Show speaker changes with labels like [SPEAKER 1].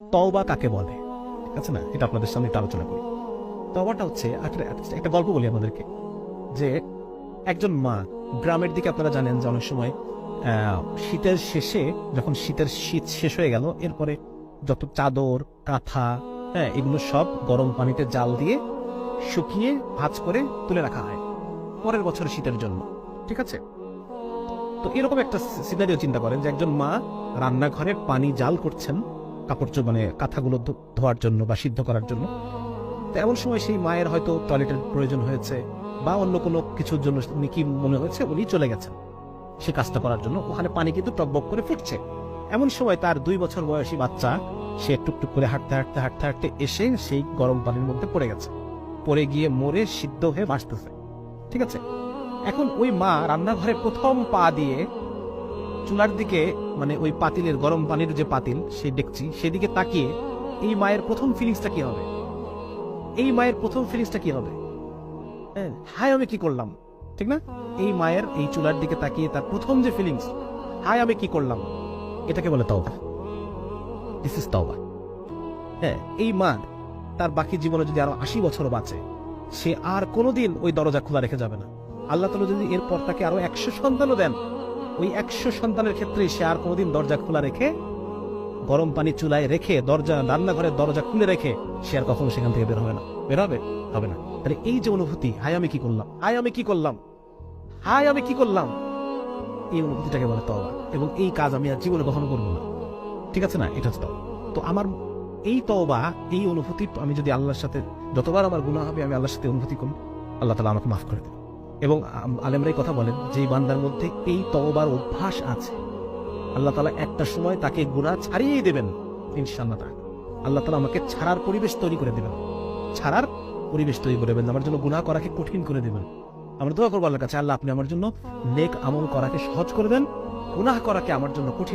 [SPEAKER 1] তওবা কাকে বলে? ঠিক আছে না? এটা আপনাদের সামনে একটু আলোচনা করি। তওবাটা হচ্ছে একটা একটা গল্প বলি আপনাদেরকে। যে একজন মা, গ্রামের দিকে আপনারা জানেন যে অনেক সময় শীতের শেষে, যখন শীতের শীত শেষ হয়ে গেল, এরপরে যত চাদর, কাঁথা হ্যাঁ এগুলো সব গরম পানিতে জাল দিয়ে শুকিয়ে ভাঁজ করে তুলে রাখা হয়। পরের বছর শীতের জন্য। ঠিক আছে? তো এরকম একটা সিনারিও চিন্তা করেন যে একজন মা রান্নাঘরে পানি জাল করছেন কাপড় মানে কাঁথাগুলো ধোয়ার জন্য বা সিদ্ধ করার জন্য। তো এমন সময় সেই মায়ের হয়তো টয়লেটের প্রয়োজন হয়েছে বা অন্য কোনো কিছুর জন্য উনি কি মনে হয়েছে, উনি চলে গেছেন। সে কাজটা করার জন্য। ওখানে পানি কিন্তু টকবক করে ফুটছে। এমন সময় তার দুই বছর বয়সী বাচ্চা, সে টুকটুক করে হাঁটতে হাঁটতে হাঁটতে হাঁটতে এসে সেই গরম পানির মধ্যে পড়ে গেছে। পড়ে গিয়ে মরে সিদ্ধ হয়ে ভাসতেছে ঠিক আছে? এখন ওই মা রান্নাঘরে প্রথম পা দিয়ে চুলার দিকে মানে ওই পাতিলের গরম পানির যে পাতিল সেই ডেকচি সেদিকে তাকিয়ে এই মায়ের প্রথম ফিলিংসটা কি হবে? এই মায়ের প্রথম ফিলিংসটা কি হবে? হ্যাঁ, হায় আমি কি করলাম? ঠিক না? এই মায়ের এই চুলার দিকে তাকিয়ে তার প্রথম যে ফিলিংস হায় আমি কি করলাম? এটাকে বলে তওবা। দিস ইজ তওবা। হ্যাঁ এই মা তার বাকি জীবনে যদি আরও আশি বছর বাঁচে সে আর কোনোদিন ওই দরজা খোলা রেখে যাবে না। আল্লাহ তালা যদি এরপর তাকে আরও একশো সন্তানও দেন ওই একশো সন্তানের ক্ষেত্রে সে আর কোনোদিন দরজা খোলা রেখে গরম পানি চুলায় রেখে দরজা, রান্নাঘরের দরজা খুলে রেখে সে আর কখনো সেখান থেকে বের হবে না। বের হবে? হবে না। তাহলে এই যে অনুভূতি, হায় আমি কি করলাম? হায় আমি কি করলাম? হায় আমি কি করলাম? এই অনুভূতিটাকে বলে তওবা। এবং এই কাজ আমি আর জীবনে কখনো করব না। ঠিক আছে না? এটা হচ্ছে। তো আমার এই তওবা, এই অনুভূতি আমি যদি আল্লাহর সাথে, যতবার আমার গুনাহ হবে, আমি আল্লাহর সাথে অনুভূতি করি আল্লাহ তালা আমাকে মাফ করে দেবে এবং আলেমরাই কথা বলেন যে বান্দার মধ্যে এই তওবার অভ্যাস আছে। আল্লাহ তালা একটা সময় তাকে গুণা ছাড়িয়েই দেবেন ইনশাল্লাহ তাকে আল্লাহ তালা আমাকে ছাড়ার পরিবেশ তৈরি করে দেবেন। ছাড়ার পরিবেশ তৈরি করে দেবেন। আমার জন্য গুণা করাকে কঠিন করে দেবেন। আমরা দোয়া করব আল্লাহ কাছে, আল্লাহ আপনি আমার জন্য নেক আমল করাকে সহজ করে দেন গুনাহ করাকে আমার জন্য কঠিন